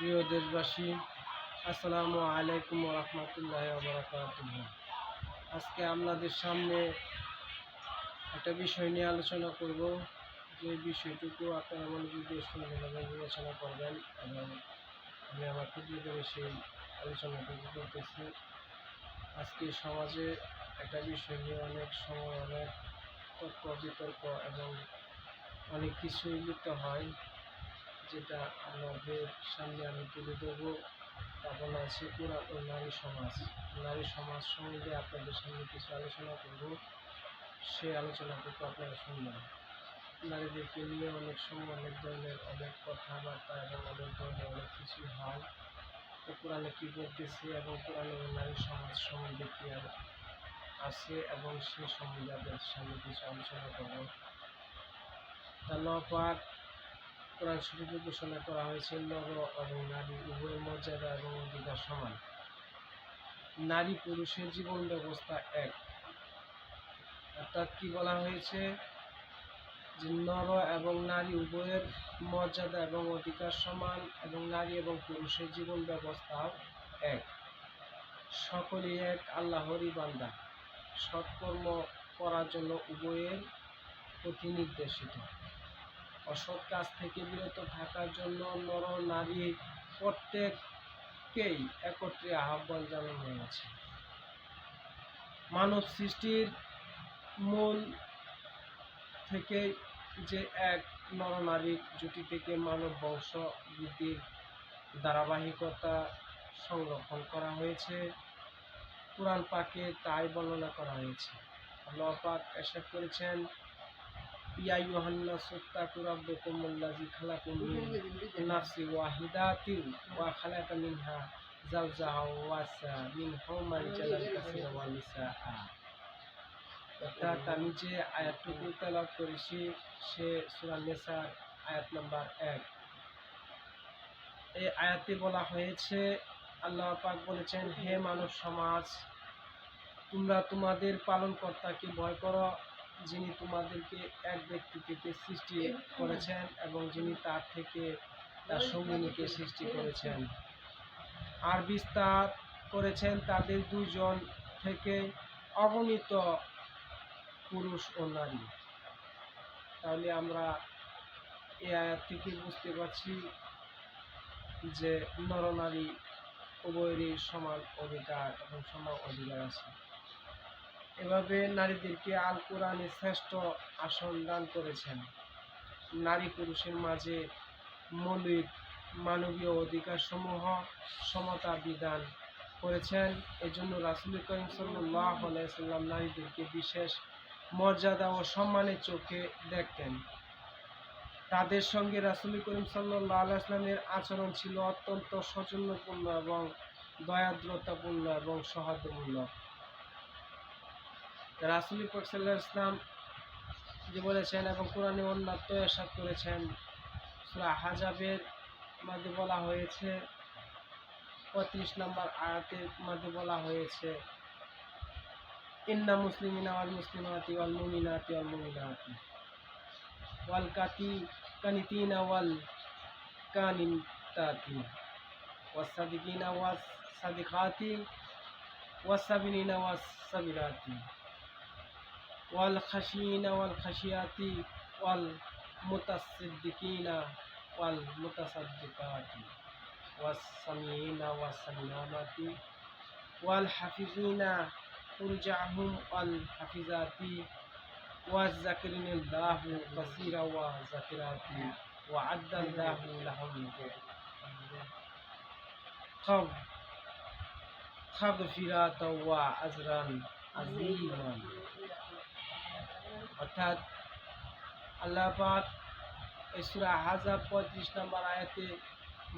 প্রিয় দেশবাসী, আসসালামু আলাইকুম রহমতুল্লাহ বরকাতুহ। আজকে আপনাদের সামনে একটা বিষয় নিয়ে আলোচনা করব। যে বিষয়টুকু আপনারা মনোযোগ এবং বিবেচনা করবেন এবং আমি আমার ক্ষুদ্র সেই আলোচনাটুকু করতেছি। আজকে সমাজে একটা বিষয় নিয়ে অনেক সময় অনেক তর্ক বিতর্ক এবং অনেক কিছুই লিপ্ত হয়। যেটা আমাদের সামনে আমি তুলে ধরবো, তা বলা আছে পুরান ও নারী সমাজ। নারী সমাজ সম্বন্ধে আপনাদের সামনে কিছু আলোচনা করব। সে আলোচনাটুকু আপনারা শুনবেন। নারীদেরকে নিয়ে অনেক সময় অনেক ধরনের অনেক কথাবার্তা এবং অনেক ধরনের অনেক কিছু হয়। তো কোরআনে কী বলতেছে এবং কোরআনে নারী সমাজ সম্বন্ধে কী আছে এবং সে সম্বন্ধে আপনাদের সামনে কিছু আলোচনা করব। আল্লাহ পাক কোরআন শরীফে ঘোষণা করা হয়েছে নর এবং নারী উভয়ের মর্যাদা এবং অধিকার সমান। নারী পুরুষের জীবন ব্যবস্থা এক। অর্থাৎ কি বলা হয়েছে? যে নর এবং নারী উভয়ের মর্যাদা এবং অধিকার সমান এবং নারী এবং পুরুষের জীবন ব্যবস্থাও এক। সকলেই এক আল্লাহরই বান্দা। সৎকর্ম করার জন্য উভয়ের প্রতি নির্দেশিত অসৎ কাজ থেকে বিরত থাকার জন্য নর নারী প্রত্যেককেই একত্রে আহ্বান জানানো হয়েছে। মানব সৃষ্টির মূল থেকে যে এক নরনারীর জুটি থেকে মানব বংশ বৃদ্ধির ধারাবাহিকতা সংরক্ষণ করা হয়েছে। কোরআন পাকে তাই বর্ণনা করা হয়েছে। আল্লাহ পাক করেছেন আমি যে আয়াতটুকু তেলাওয়াত করেছি, সে আয়াত নাম্বার এক। এই আয়াতে বলা হয়েছে, আল্লাহ পাক বলেছেন, হে মানব সমাজ, তোমরা তোমাদের পালনকর্তাকে ভয় করো যিনি তোমাদেরকে এক ব্যক্তি থেকে সৃষ্টি করেছেন এবং যিনি তার থেকে তার সঙ্গিনীকে সৃষ্টি করেছেন। আর বিস্তার করেছেন তাদের দুজন থেকে অগণিত পুরুষ ও নারী। তাহলে আমরা এই আয়াত থেকে বুঝতে পারছি যে নরনারী উভয়েরই সমান অধিকার এবং সমান অধিকার আছে। এভাবে নারীদেরকে আল কোরআনে শ্রেষ্ঠ আসন দান করেছেন। নারী পুরুষের মাঝে মৌলিক মানবীয় অধিকারসমূহ সমতা বিধান করেছেন। এজন্য রাসুল করিম সাল্লাহ সাল্লাম নারীদেরকে বিশেষ মর্যাদা ও সম্মানের চোখে দেখতেন। তাদের সঙ্গে রাসুল করিম সাল্লাহ আলাইসলামের আচরণ ছিল অত্যন্ত সৌজন্যপূর্ণ এবং দয়াদ্রতাপূর্ণ এবং সৌহার্দ্যমূলক রাসুল সাল্লাহ ইসলাম যে বলেছেন এবং কোরআনে অন্যান্য এরশাদ করেছেন, সুরা হাজাবের মধ্যে বলা হয়েছে, পঁয়ত্রিশ নম্বর আয়াতের মধ্যে বলা হয়েছে, ইন্না মুসলিম মুসলিমিনা ওয়াল মুসলিমাতি ওয়াল মুমিনাতি ওয়াল মুমিনাতি ওয়াল কাতি কানিতিনা ওয়াল কানিতাতি ওয়াসাদিকিনা ওয়াস সাদিকাতি ওয়াসাবিনিনা ওয়াস সাবিরাতি। والخشين والخشيات والمتصدقين والمتصدقات والسمعين والسمعات والحفظين فرجعهم والحفظات والذكرين الله كثيرا وذكرات وعد الله لهم. خب خب فراتا وعزرا عظيما. অর্থাৎ আল্লাহ পাক এই সূরা হাজাব পঁয়ত্রিশ নম্বর আয়াতে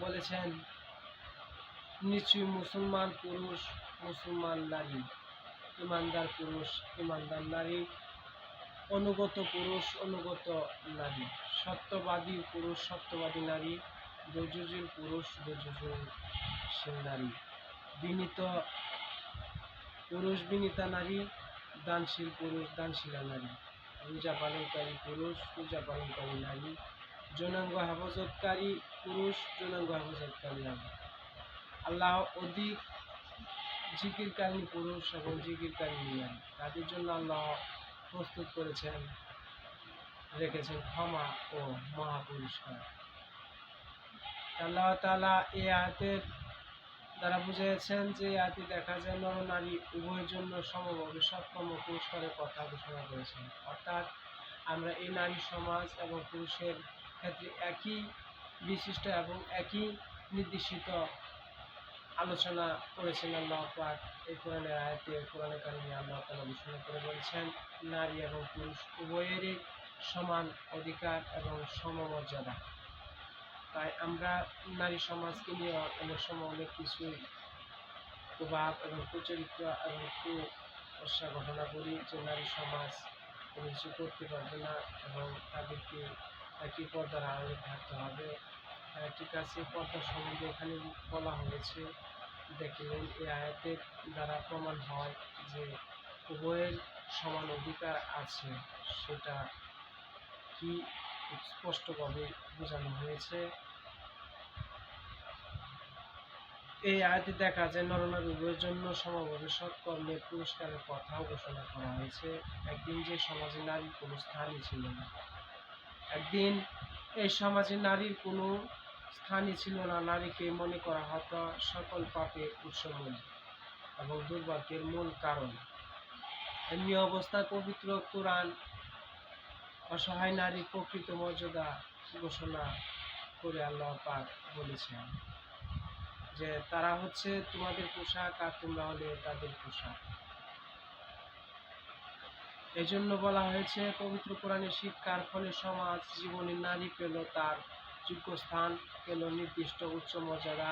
বলেছেন, নিশ্চয়ই মুসলমান পুরুষ, মুসলমান নারী, ইমানদার পুরুষ, ইমানদার নারী, অনুগত পুরুষ, অনুগত নারী, সত্যবাদী পুরুষ, সত্যবাদী নারী, ধৈর্যশীল পুরুষ, ধৈর্যশীল নারী। বিনীত পুরুষ, বিনীতা নারী, দানশীল পুরুষ, দানশীলা নারী। পূজা পালনকারী পুরুষ, পূজা পালনকারী নারী যৌনাঙ্গ হেফাজতকারী পুরুষ যৌনাঙ্গ হেফাজতকারী নারী। আল্লাহ অধিক জিকিরকারী পুরুষ এবং জিকিরকারী নারী। তাদের জন্য আল্লাহ প্রস্তুত করেছেন, রেখেছেন ক্ষমা ও মহাপুরস্কার। আল্লাহ তালা এ আয়াতের দ্বারা বুঝিয়েছেন যে আয়াতে দেখা যায় নর উভয়ের জন্য সমভাবে সক্ষম ও পুরস্কারের কথা ঘোষণা করেছেন। অর্থাৎ আমরা এই নারী সমাজ এবং পুরুষের ক্ষেত্রে একই বিশিষ্ট এবং একই নির্দেশিত আলোচনা করেছেন আল্লাহ পাক এই কোরআনের আয়াতে কোরআনের কারণে আল্লাহ তালা ঘোষণা করে বলছেন, নারী এবং পুরুষ উভয়েরই সমান অধিকার এবং সমমর্যাদা। তাই আমরা নারী সমাজকে নিয়ে অনেক সময় অনেক কিছুই প্রভাব এবং কুচরিত্র এবং কুসা ঘটনা করি যে নারী সমাজ কোনো কিছু করতে পারবে না এবং তাদেরকে একই পর্দার আড়ালে থাকতে হবে। হ্যাঁ, ঠিক আছে পর্দা সম্বন্ধে এখানে বলা হয়েছে। দেখলেন এই আয়াতের দ্বারা প্রমাণ হয় যে উভয়ের সমান অধিকার আছে। সেটা কি স্পষ্টভাবে বোঝানো হয়েছে। এই আয়াতে দেখা যায় নরনারী উভয়ের জন্য সমাভাবে সৎকর্মের পুরস্কারের কথাও ঘোষণা করা হয়েছে। একদিন যে সমাজে নারীর কোনো স্থানই ছিল না। একদিন এই সমাজে নারীর কোনো স্থানই ছিল না। নারীকে মনে করা হতো সকল পাপের উৎসমূল এবং দুর্ভাগ্যের মূল কারণ। এমনি অবস্থায় পবিত্র কোরআন অসহায় নারীর প্রকৃত মর্যাদা ঘোষণা করে আল্লাহ পাক বলেছেন যে তারা হচ্ছে তোমাদের পোশাক আর তোমরা হলে তাদের পোশাক। এই জন্য বলা হয়েছে, পবিত্র কোরআনের শিক্ষার ফলে সমাজ জীবনে নারী পেল তার যোগ্য স্থান, পেল নির্দিষ্ট উচ্চ মর্যাদা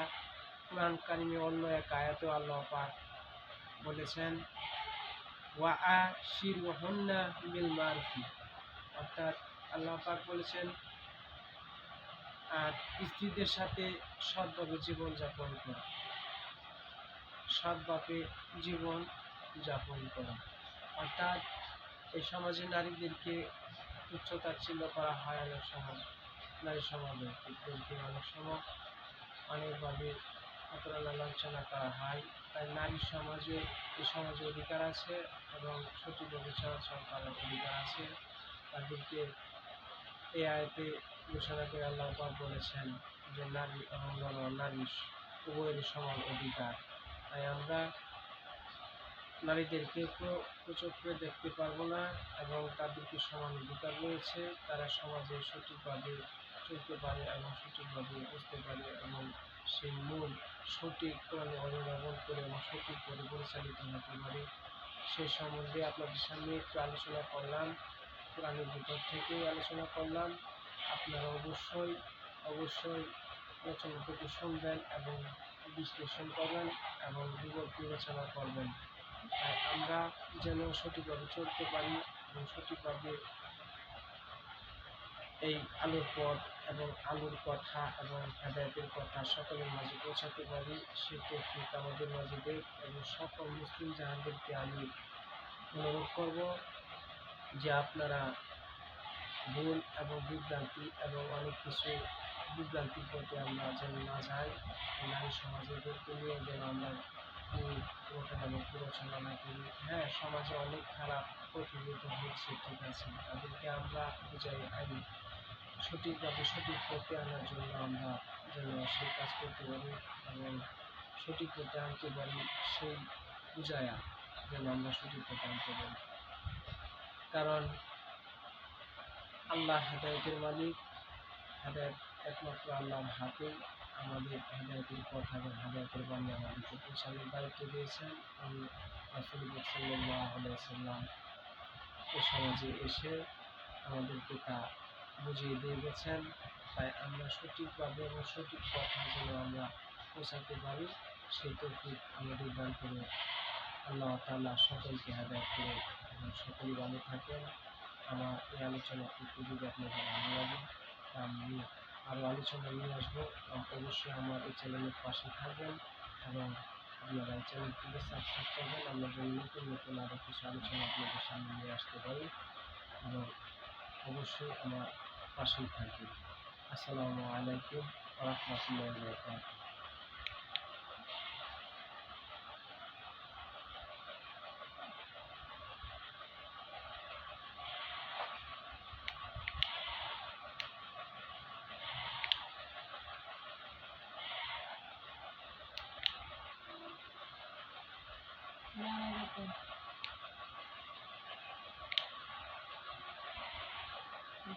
কোরআন কারিমে অন্য এক আয়াতে আল্লাহ পাক বলেছেন, ওয়া আ শির বিল মারফি। অর্থাৎ আল্লাহ পাক বলেছেন, আর স্ত্রীদের সাথে সৎভাবে জীবন যাপন করা। সৎভাবে জীবন যাপন করা। অর্থাৎ এই সমাজে নারীদেরকে উচ্চতাচ্ছিল্য করা হয় অনেক সময় নারী সমাজে কিন্তু অনেক সময় অনেকভাবে অপরাধ লাঞ্ছনা করা হয়। তাই নারী সমাজে, এই সমাজে অধিকার আছে এবং সঠিকভাবে চলাচল করার অধিকার আছে। তাদেরকে এই আয়তে ঘোষণা করে আল্লাহ পাক বলেছেন যে নারী এবং নারী উভয়ের সমান অধিকার। তাই আমরা নারীদেরকে প্রচক্রে দেখতে পারব না এবং তাদেরকে সমান অধিকার রয়েছে। তারা সমাজে সঠিকভাবে চলতে পারে এবং সঠিকভাবে বুঝতে পারে এবং সেই মূল সঠিক কোরআনে অনুধাবন করে এবং সঠিকভাবে পরিচালিত হতে পারে। সেই সম্বন্ধে আপনাদের সামনে একটু আলোচনা করলাম। কোরআনের ভিতর থেকে আলোচনা করলাম। আপনারা অবশ্যই অবশ্যই রচনা থেকে শুনবেন এবং বিশ্লেষণ করবেন এবং বিবর বিবেচনা করবেন। তাই আমরা যেন সঠিকভাবে চলতে পারি এবং সঠিকভাবে এই আলোর পথ এবং আলোর কথা এবং হেদায়তের কথা সকলের মাঝে পৌঁছাতে পারি, সে তৌফিক আমাদের মাঝে দেখ এবং সকল মুসলিম জাহানদেরকে আমি অনুরোধ করব। যে আপনারা ভুল এবং বিভ্রান্তি এবং অনেক কিছু বিভ্রান্তির পথে আমরা যেন না যাই, নারী সমাজেদেরকে নিয়ে যেন আমরা না করি। হ্যাঁ সমাজে অনেক খারাপ প্রতিনিধিত হচ্ছে ঠিক আছে। তাদেরকে আমরা বুঝাই আনি সঠিকভাবে সঠিক পথে আনার জন্য আমরা যেন সেই কাজ করতে পারি এবং সঠিক পথে আনতে পারি, সেই বুঝায়া যেন আমরা সঠিক পথে আনতে পারি। কারণ আল্লাহ হেদায়তের মালিক, হেদায়ত একমাত্র আল্লাহর হাতে। আমাদের হেদায়তের কথা এবং হেদায়তের বাণী আমাদেরকে পৌঁছানোর দায়িত্ব দিয়েছেন। আমি রাসুল সাল্লাম এ সমাজে এসে আমাদেরকে তা বুঝিয়ে দিয়ে গেছেন, তাই আমরা সঠিকভাবে এবং সঠিক কথা যেন আমরা পৌঁছাতে পারি, সেই তৌফিক আমাদের দান করে আল্লাহ তাল্লাহ সকলকে হেদায়ত করে সকলেই ভালো থাকেন। আমার এই আলোচনাটি যদি আপনাদের ভালো লাগে। আমি আরও আলোচনা নিয়ে আসব। অবশ্যই আমার এই চ্যানেলের পাশে থাকবেন এবং আপনারা এই চ্যানেলটিকে সাবস্ক্রাইব করবেন। আমরা যেন নতুন নতুন আরও কিছু আলোচনা আপনাদের সামনে নিয়ে আসতে পারি। এবং অবশ্যই আমার পাশেই থাকবেন। আসসালামু আলাইকুম রহমতুল্লাহ